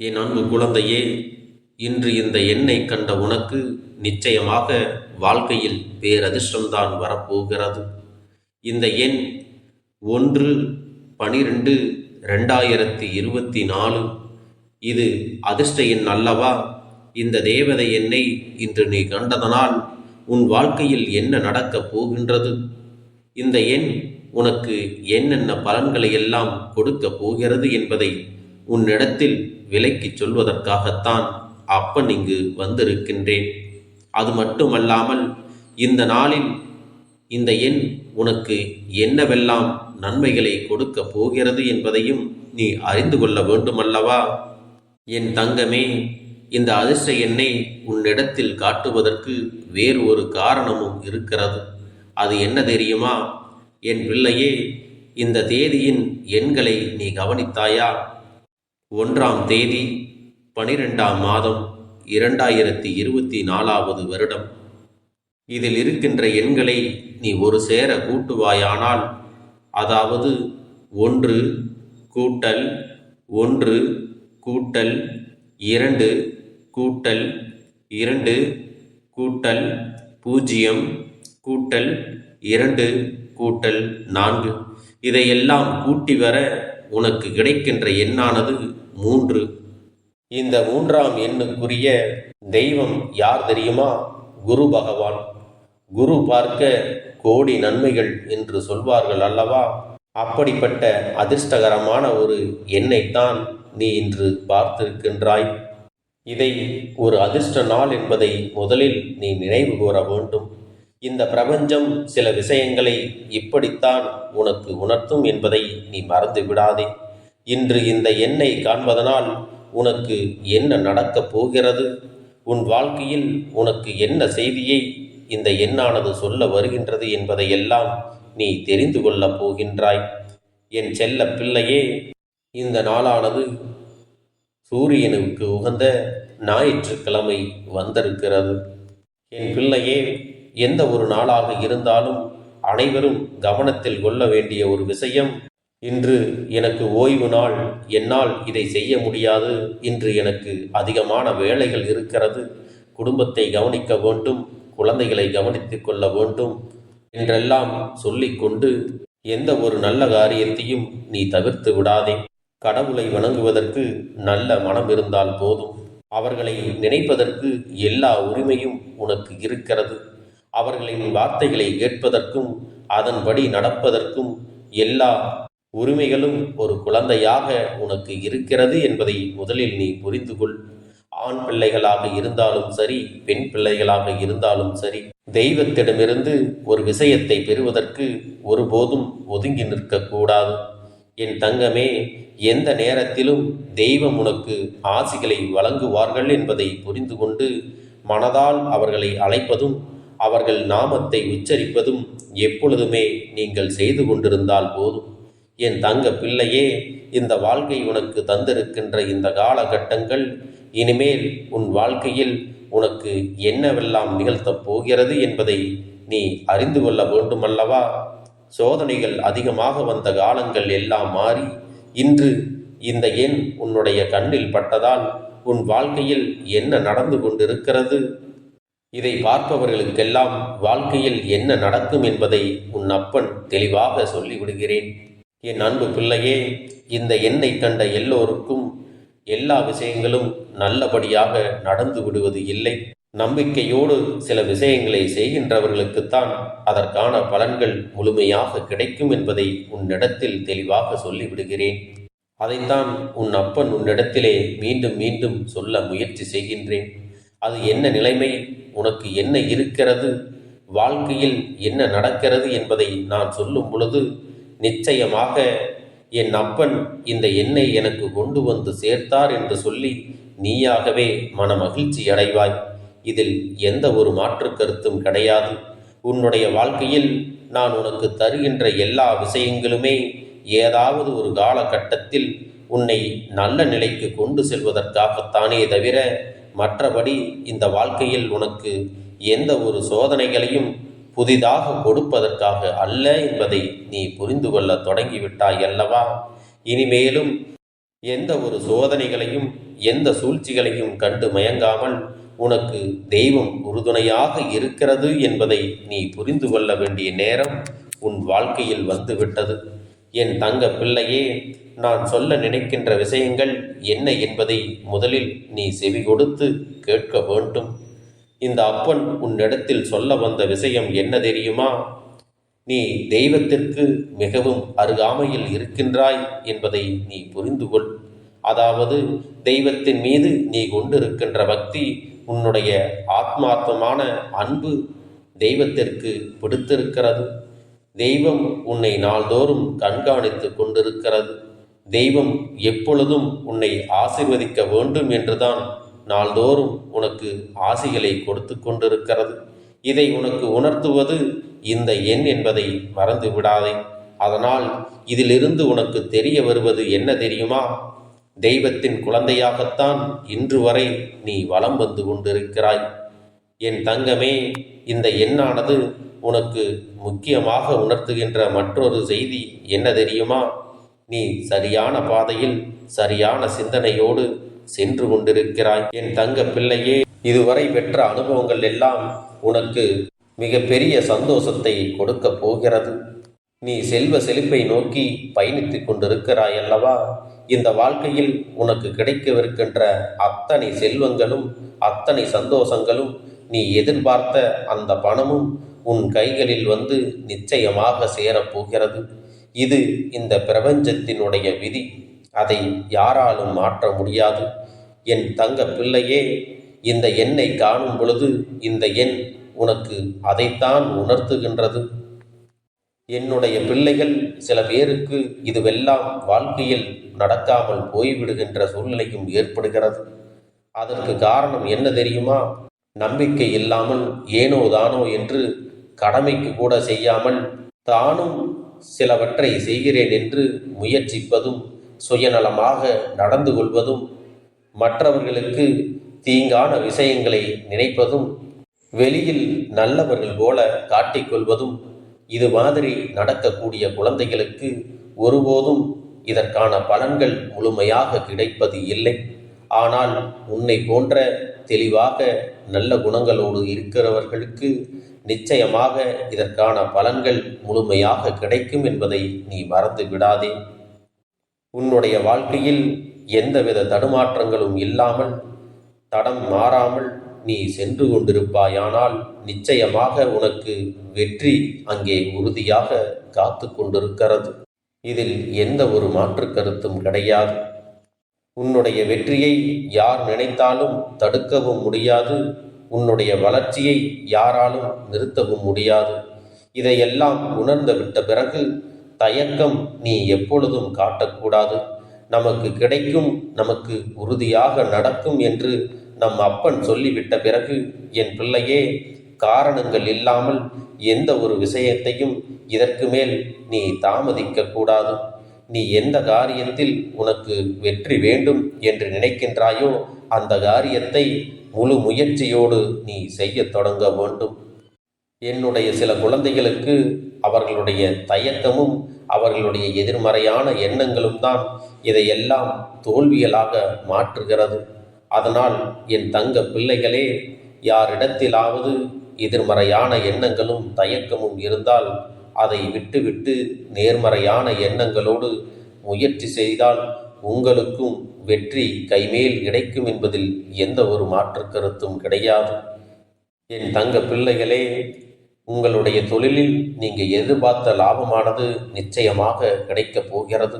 என் அன்பு குழந்தையே இன்று இந்த எண்ணை கண்ட உனக்கு நிச்சயமாக வாழ்க்கையில் பேரதிர்ஷ்டம்தான் வரப்போகிறது. இந்த எண் ஒன்று பனிரெண்டு ரெண்டாயிரத்தி இருபத்தி நாலு. இது அதிர்ஷ்ட எண் அல்லவா? இந்த தேவதை எண்ணை இன்று நீ கண்டதனால் உன் வாழ்க்கையில் என்ன நடக்கப் போகின்றது? இந்த எண் உனக்கு என்னென்ன பலன்களை எல்லாம் கொடுக்கப் போகிறது என்பதை உன்னிடத்தில் விலைக்குச் சொல்வதற்காகத்தான் அப்பன் இங்கு வந்திருக்கின்றேன். அது மட்டுமல்லாமல் இந்த நாளில் இந்த எண் உனக்கு என்னவெல்லாம் நன்மைகளை கொடுக்கப் போகிறது என்பதையும் நீ அறிந்து கொள்ள வேண்டுமல்லவா? என் தங்கமே இந்த அதிர்ஷ்ட எண்ணை உன்னிடத்தில் காட்டுவதற்கு வேறு ஒரு காரணமும் இருக்கிறது. அது என்ன தெரியுமா? என் பிள்ளையே இந்த தேதியின் எண்களை நீ கவனித்தாயா? ஒன்றாம் தேதி பனிரெண்டாம் மாதம் இரண்டாயிரத்தி இருபத்தி நாலாவது வருடம். இதில் இருக்கின்ற எண்களை நீ ஒரு சேர கூட்டுவாயானால் அதாவது ஒன்று கூட்டல் ஒன்று கூட்டல் இரண்டு கூட்டல் இரண்டு கூட்டல் பூஜ்ஜியம் கூட்டல் இரண்டு கூட்டல் நான்கு. இதையெல்லாம் கூட்டி வர உனக்கு கிடைக்கின்ற எண்ணானது மூன்று. இந்த மூன்றாம் எண்ணுக்குரிய தெய்வம் யார் தெரியுமா? குரு பகவான். குரு பார்க்க கோடி நன்மைகள் என்று சொல்வார்கள் அல்லவா? அப்படிப்பட்ட அதிர்ஷ்டகரமான ஒரு எண்ணைத்தான் நீ இன்று பார்த்திருக்கின்றாய். இதை ஒரு அதிர்ஷ்ட நாள் என்பதை முதலில் நீ நினைவு கூற வேண்டும். இந்த பிரபஞ்சம் சில விஷயங்களை இப்படித்தான் உனக்கு உணர்த்தும் என்பதை நீ மறந்து விடாதே. இன்று இந்த எண்ணை காண்பதனால் உனக்கு என்ன நடக்கப் போகிறது? உன் வாழ்க்கையில் உனக்கு என்ன செய்தியை இந்த எண்ணானது சொல்ல வருகின்றது என்பதையெல்லாம் நீ தெரிந்து கொள்ளப் போகின்றாய். என் செல்ல பிள்ளையே இந்த நாளானது சூரியனுக்கு உகந்த ஞாயிற்றுக்கிழமை வந்திருக்கிறது. என் பிள்ளையே எந்த ஒரு நாளாக இருந்தாலும் அனைவரும் கவனத்தில் கொள்ள வேண்டிய ஒரு விஷயம் இன்று எனக்கு ஓய்வு நாள் என்னால் இதை செய்ய முடியாது. இன்று எனக்கு அதிகமான வேலைகள் இருக்கிறது. குடும்பத்தை கவனிக்க வேண்டும் குழந்தைகளை கவனித்துக் கொள்ள வேண்டும் என்றெல்லாம் சொல்லிக்கொண்டு எந்த ஒரு நல்ல காரியத்தையும் நீ தவிர்த்து விடாதே. கடவுளை வணங்குவதற்கு நல்ல மனம் இருந்தால் போதும். அவர்களை நினைப்பதற்கு எல்லா உரிமையும் உனக்கு இருக்கிறது. அவர்களின் வார்த்தைகளை கேட்பதற்கும் அதன்படி நடப்பதற்கும் எல்லா உரிமைகளும் ஒரு குழந்தையாக உனக்கு இருக்கிறது என்பதை முதலில் நீ புரிந்து கொள். ஆண் பிள்ளைகளாக இருந்தாலும் சரி பெண் பிள்ளைகளாக இருந்தாலும் சரி தெய்வத்திடமிருந்து ஒரு விஷயத்தை பெறுவதற்கு ஒருபோதும் ஒதுங்கி நிற்கக்கூடாது. என் தங்கமே எந்த நேரத்திலும் தெய்வம் உனக்கு ஆசிகளை வழங்குவார்கள் என்பதை புரிந்து கொண்டு மனதால் அவர்களை அழைப்பதும் அவர்கள் நாமத்தை உச்சரிப்பதும் எப்பொழுதுமே நீங்கள் செய்து கொண்டிருந்தால் போதும். என் தங்க பிள்ளையே இந்த வாழ்க்கை உனக்கு தந்திருக்கின்ற இந்த காலகட்டங்கள் இனிமேல் உன் வாழ்க்கையில் உனக்கு என்னவெல்லாம் நிகழ்த்தப் போகிறது என்பதை நீ அறிந்து கொள்ள வேண்டுமல்லவா? சோதனைகள் அதிகமாக வந்த காலங்கள் எல்லாம் மாறி இன்று இந்த எண் உன்னுடைய கண்ணில் பட்டதால் உன் வாழ்க்கையில் என்ன நடந்து கொண்டிருக்கிறது? இதை பார்ப்பவர்களுக்கெல்லாம் வாழ்க்கையில் என்ன நடக்கும் என்பதை உன் அப்பன் தெளிவாக சொல்லிவிடுகிறேன். என் அன்பு பிள்ளையே இந்த எண்ணை கண்ட எல்லோருக்கும் எல்லா விஷயங்களும் நல்லபடியாக நடந்து விடுவது இல்லை. நம்பிக்கையோடு சில விஷயங்களை செய்கின்றவர்களுக்குத்தான் அதற்கான பலன்கள் முழுமையாக கிடைக்கும் என்பதை உன்னிடத்தில் தெளிவாக சொல்லிவிடுகிறேன். அதைத்தான் உன் அப்பன் உன்னிடத்திலே மீண்டும் மீண்டும் சொல்ல முயற்சி செய்கின்றேன். அது என்ன நிலைமை? உனக்கு என்ன இருக்கிறது? வாழ்க்கையில் என்ன நடக்கிறது என்பதை நான் சொல்லும் பொழுது நிச்சயமாக என் அப்பன் இந்த எண்ணெய் எனக்கு கொண்டு வந்து சேர்த்தார் என்று சொல்லி நீயாகவே மன மகிழ்ச்சி அடைவாய். இதில் எந்த ஒரு மாற்று கருத்தும் கிடையாது. உன்னுடைய வாழ்க்கையில் நான் உனக்கு தருகின்ற எல்லா விஷயங்களுமே ஏதாவது ஒரு காலகட்டத்தில் உன்னை நல்ல நிலைக்கு கொண்டு செல்வதற்காகத்தானே தவிர மற்றபடி இந்த வாழ்க்கையில் உனக்கு எந்த ஒரு சோதனைகளையும் புதிதாக கொடுப்பதற்காக அல்ல என்பதை நீ புரிந்து கொள்ள தொடங்கிவிட்டாய் அல்லவா? இனிமேலும் எந்த ஒரு சோதனைகளையும் எந்த சூழ்ச்சிகளையும் கண்டு மயங்காமல் உனக்கு தெய்வம் உறுதுணையாக இருக்கிறது என்பதை நீ புரிந்து கொள்ள வேண்டிய நேரம் உன் வாழ்க்கையில் வந்துவிட்டது. என் தங்க பிள்ளையே நான் சொல்ல நினைக்கின்ற விஷயங்கள் என்ன என்பதை முதலில் நீ செவி கொடுத்து கேட்க வேண்டும். இந்த அப்பன் உன்னிடத்தில் சொல்ல வந்த விஷயம் என்ன தெரியுமா? நீ தெய்வத்திற்கு மிகவும் அருகாமையில் இருக்கின்றாய் என்பதை நீ புரிந்து கொள் அதாவது தெய்வத்தின் மீது நீ கொண்டிருக்கின்ற பக்தி உன்னுடைய ஆத்மார்த்தமான அன்பு தெய்வத்திற்கு பிடித்திருக்கிறது. தெய்வம் உன்னை நாள்தோறும் கண்காணித்து கொண்டிருக்கிறது. தெய்வம் எப்பொழுதும் உன்னை ஆசிர்வதிக்க வேண்டும் என்றுதான் நாள்தோறும் உனக்கு ஆசிகளை கொடுத்து கொண்டிருக்கிறது. இதை உனக்கு உணர்த்துவது இந்த எண் என்பதை மறந்து விடாதே. அதனால் இதிலிருந்து உனக்கு தெரிய வருவது என்ன தெரியுமா? தெய்வத்தின் குழந்தையாகத்தான் இன்று வரை நீ வலம் வந்து கொண்டிருக்கிறாய். என் தங்கமே இந்த எண்ணானது உனக்கு முக்கியமாக உணர்த்துகின்ற மற்றொரு செய்தி என்ன தெரியுமா? நீ சரியான பாதையில் சரியான சிந்தனையோடு சென்று கொண்டிருக்கிறாய். என் தங்க பிள்ளையே இதுவரை பெற்ற அனுபவங்கள் எல்லாம் உனக்கு மிகப்பெரிய சந்தோஷத்தை கொடுக்க போகிறது. நீ செல்வ செழிப்பை நோக்கி பயணித்துக் கொண்டிருக்கிறாய் அல்லவா? இந்த வாழ்க்கையில் உனக்கு கிடைக்கவிருக்கின்ற அத்தனை செல்வங்களும் அத்தனை சந்தோஷங்களும் நீ எதிர்பார்த்த அந்த பணமும் உன் கைகளில் வந்து நிச்சயமாக சேரப்போகிறது இது இந்த பிரபஞ்சத்தினுடைய விதி. அதை யாராலும் மாற்ற முடியாது. என் தங்க பிள்ளையே இந்த எண்ணை காணும் பொழுது இந்த எண் உனக்கு அதைத்தான் உணர்த்துகின்றது. என்னுடைய பிள்ளைகள் சில பேருக்கு இதுவெல்லாம் வாழ்க்கையில் நடக்காமல் போய்விடுகின்ற சூழ்நிலையும் ஏற்படுகிறது. அதற்கு காரணம் என்ன தெரியுமா? நம்பிக்கை இல்லாமல் ஏனோ தானோ என்று கடமைக்கு கூட செய்யாமல் தானும் சிலவற்றை செய்கிறேன் என்று முயற்சிப்பதும் சுயநலமாக நடந்து கொள்வதும் மற்றவர்களுக்கு தீங்கான விஷயங்களை நினைப்பதும் வெளியில் நல்லவர்கள் போல காட்டிக்கொள்வதும் இது மாதிரி நடக்கக்கூடிய குழந்தைகளுக்கு ஒருபோதும் இதற்கான பலன்கள் முழுமையாக கிடைப்பது இல்லை. ஆனால் உன்னை போன்ற தெளிவாக நல்ல குணங்களோடு இருக்கிறவர்களுக்கு நிச்சயமாக இதற்கான பலன்கள் முழுமையாக கிடைக்கும் என்பதை நீ மறந்து விடாதே. உன்னுடைய வாழ்க்கையில் எந்தவித தடுமாற்றங்களும் இல்லாமல் தடம் மாறாமல் நீ சென்று கொண்டிருப்பாயானால் நிச்சயமாக உனக்கு வெற்றி அங்கே உறுதியாக காத்து கொண்டிருக்கிறது. இதில் எந்த ஒரு மாற்று கருத்தும் கிடையாது. உன்னுடைய வெற்றியை யார் நினைத்தாலும் தடுக்கவும் முடியாது. உன்னுடைய வளர்ச்சியை யாராலும் நிறுத்தவும் முடியாது. இதையெல்லாம் உணர்ந்து விட்ட பிறகு தயக்கம் நீ எப்பொழுதும் காட்டக்கூடாது. நமக்கு கிடைக்கும் நமக்கு உறுதியாக நடக்கும் என்று நம் அப்பன் சொல்லிவிட்ட பிறகு என் பிள்ளையே காரணங்கள் இல்லாமல் எந்த ஒரு விஷயத்தையும் இதற்கு மேல் நீ தாமதிக்க கூடாது. நீ எந்த காரியத்தில் உனக்கு வெற்றி வேண்டும் என்று நினைக்கின்றாயோ அந்த காரியத்தை முழு முயற்சியோடு நீ செய்யத் தொடங்க வேண்டும். என்னுடைய சில குழந்தைகளுக்கு அவர்களுடைய தயக்கமும் அவர்களுடைய எதிர்மறையான எண்ணங்களும் தான் இதையெல்லாம் தோல்வியலாக மாற்றுகிறது. அதனால் என் தங்க பிள்ளைகளே யாரிடத்திலாவது எதிர்மறையான எண்ணங்களும் தயக்கமும் இருந்தால் அதை விட்டுவிட்டு நேர்மறையான எண்ணங்களோடு முயற்சி செய்தால் உங்களுக்கும் வெற்றி கைமேல் கிடைக்கும் என்பதில் எந்த ஒரு மாற்று கருத்தும் கிடையாது. என் தங்க பிள்ளைகளே உங்களுடைய தொழிலில் நீங்கள் எதிர்பார்த்த லாபமானது நிச்சயமாக கிடைக்கப் போகிறது.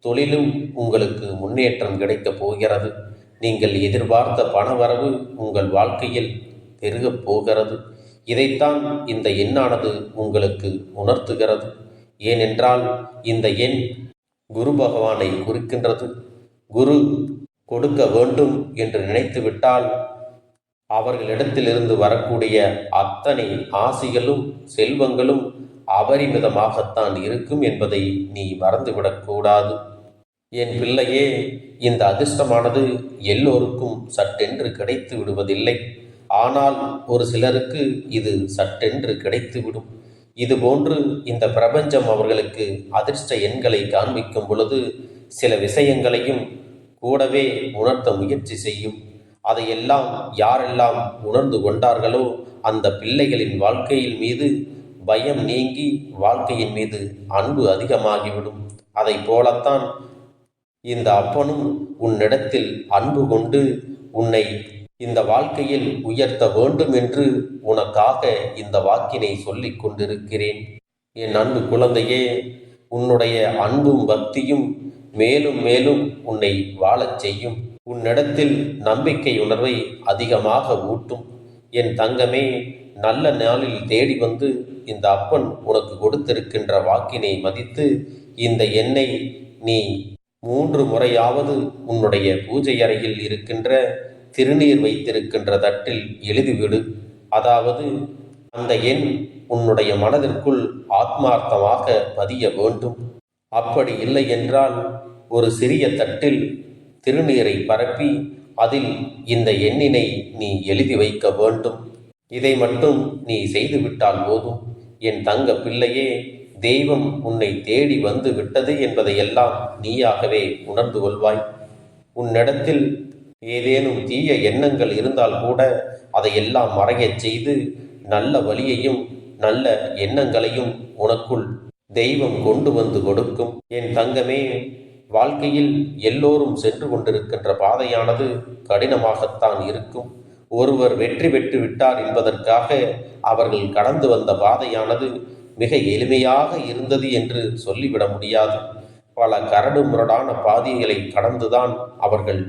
தொழிலும் உங்களுக்கு முன்னேற்றம் கிடைக்கப் போகிறது. நீங்கள் எதிர்பார்த்த பணவரவு உங்கள் வாழ்க்கையில் பெருகப் போகிறது. இதைத்தான் இந்த எண்ணானது உங்களுக்கு உணர்த்துகிறது. ஏனென்றால் இந்த எண் குரு பகவானை குறிக்கின்றது. குரு கொடுக்க வேண்டும் என்று நினைத்துவிட்டால் அவர்களிடத்திலிருந்து வரக்கூடிய அத்தனை ஆசிகளும் செல்வங்களும் அபரிமிதமாகத்தான் இருக்கும் என்பதை நீ மறந்துவிடக்கூடாது என் பிள்ளையே இந்த அதிர்ஷ்டமானது எல்லோருக்கும் சட்டென்று கிடைத்து விடுவதில்லை. ஆனால் ஒரு சிலருக்கு இது சட்டென்று கிடைத்துவிடும் இதுபோன்று இந்த பிரபஞ்சம் அவர்களுக்கு அதிர்ஷ்ட எண்களை காண்பிக்கும் பொழுது சில விஷயங்களையும் கூடவே உணர்த்த முயற்சி செய்யும். அதையெல்லாம் யாரெல்லாம் உணர்ந்து கொண்டார்களோ அந்த பிள்ளைகளின் வாழ்க்கையின் மீது பயம் நீங்கி வாழ்க்கையின் மீது அன்பு அதிகமாகிவிடும். அதை போலத்தான் இந்த அப்பனும் உன்னிடத்தில் அன்பு கொண்டு உன்னை இந்த வாழ்க்கையில் உயர்த்த வேண்டும் என்று உனக்காக இந்த வாக்கினை சொல்லிக் கொண்டிருக்கிறேன். என் அன்பு குழந்தையே உன்னுடைய அன்பும் பக்தியும் மேலும் மேலும் உன்னை வாழச் செய்யும். உன்னிடத்தில் நம்பிக்கை உணர்வை அதிகமாக ஊட்டும். என் தங்கமே நல்ல நாளில் தேடி வந்து இந்த அப்பன் உனக்கு கொடுத்திருக்கின்ற வாக்கினை மதித்து இந்த எண்ணெய் நீ மூன்று முறையாவது உன்னுடைய பூஜை அறையில் இருக்கின்ற திருநீர் வைத்திருக்கின்ற தட்டில் எழுதிவிடு. அதாவது அந்த எண் உன்னுடைய மனதிற்குள் ஆத்மார்த்தமாக பதிய வேண்டும். அப்படி இல்லை என்றால் ஒரு சிறிய தட்டில் திருநீரை பரப்பி அதில் இந்த எண்ணினை நீ எழுதி வைக்க வேண்டும். இதை மட்டும் நீ செய்துவிட்டால் போதும். என் தங்க பிள்ளையே தெய்வம் உன்னை தேடி வந்து விட்டது என்பதையெல்லாம் நீயாகவே உணர்ந்து கொள்வாய். உன்னிடத்தில் ஏதேனும் தீய எண்ணங்கள் இருந்தால் கூட அதையெல்லாம் மறையச் செய்து நல்ல வழியையும் நல்ல எண்ணங்களையும் உனக்குள் தெய்வம் கொண்டு வந்து கொடுக்கும். என் தங்கமே வாழ்க்கையில் எல்லோரும் சென்று கொண்டிருக்கின்ற பாதையானது கடினமாகத்தான் இருக்கும். ஒருவர் வெற்றி பெற்று விட்டார் என்பதற்காக அவர்கள் கடந்து வந்த பாதையானது மிக எளிமையாக இருந்தது என்று சொல்லிவிட முடியாது. பல கரடு முரடான பாதைகளை கடந்துதான் அவர்கள்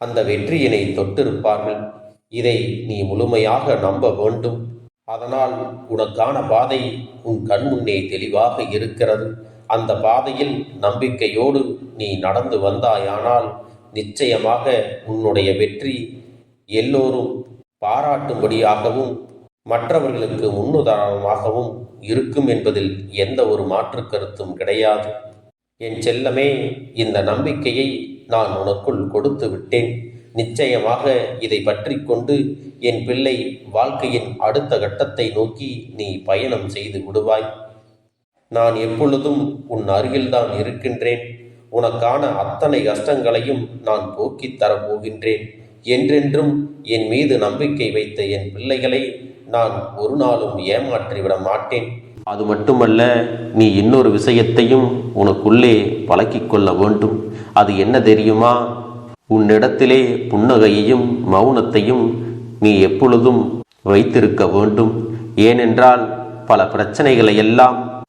அந்த வெற்றியினை தொட்டிருப்பார்கள். இதை நீ முழுமையாக நம்ப வேண்டும். அதனால் உனக்கான பாதை உன் கண்முன்னே தெளிவாக இருக்கிறது. அந்த பாதையில் நம்பிக்கையோடு நீ நடந்து வந்தாயானால் நிச்சயமாக உன்னுடைய வெற்றி எல்லோரும் பாராட்டும்படியாகவும் மற்றவர்களுக்கு முன்னுதாரணமாகவும் இருக்கும் என்பதில் எந்த ஒரு மாற்று கருத்தும் கிடையாது. என் செல்லமே இந்த நம்பிக்கையை நான் உனக்குள் கொடுத்து விட்டேன். நிச்சயமாக இதை பற்றி கொண்டு என் பிள்ளை வாழ்க்கையின் அடுத்த கட்டத்தை நோக்கி நீ பயணம் செய்து விடுவாய். நான் எப்பொழுதும் உன் அருகில்தான் இருக்கின்றேன். உனக்கான அத்தனை கஷ்டங்களையும் நான் போக்கித் தரப்போகின்றேன். என்றென்றும் என் மீது நம்பிக்கை வைத்த என் பிள்ளைகளை நான் ஒரு நாளும் ஏமாற்றிவிட மாட்டேன். அது மட்டுமல்ல நீ இன்னொரு விஷயத்தையும் உனக்குள்ளே பழக்கிக் கொள்ள வேண்டும். அது என்ன தெரியுமா? உன்னிடத்திலே புன்னகையையும் மௌனத்தையும் நீ எப்பொழுதும் வைத்திருக்க வேண்டும். ஏனென்றால் பல பிரச்சனைகளை எல்லாம்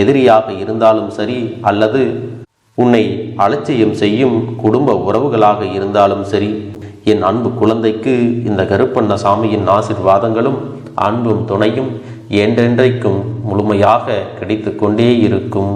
எதிரியாக இருந்தாலும் சரி அல்லது உன்னை அலட்சியம் செய்யும் குடும்ப உறவுகளாக இருந்தாலும் சரி என் அன்பு குழந்தைக்கு இந்த கருப்பண்ண சாமியின் ஆசிர்வாதங்களும் அன்பும் துணையும் என்றென்றைக்கும் முழுமையாக கிடைத்து கொண்டே இருக்கும்.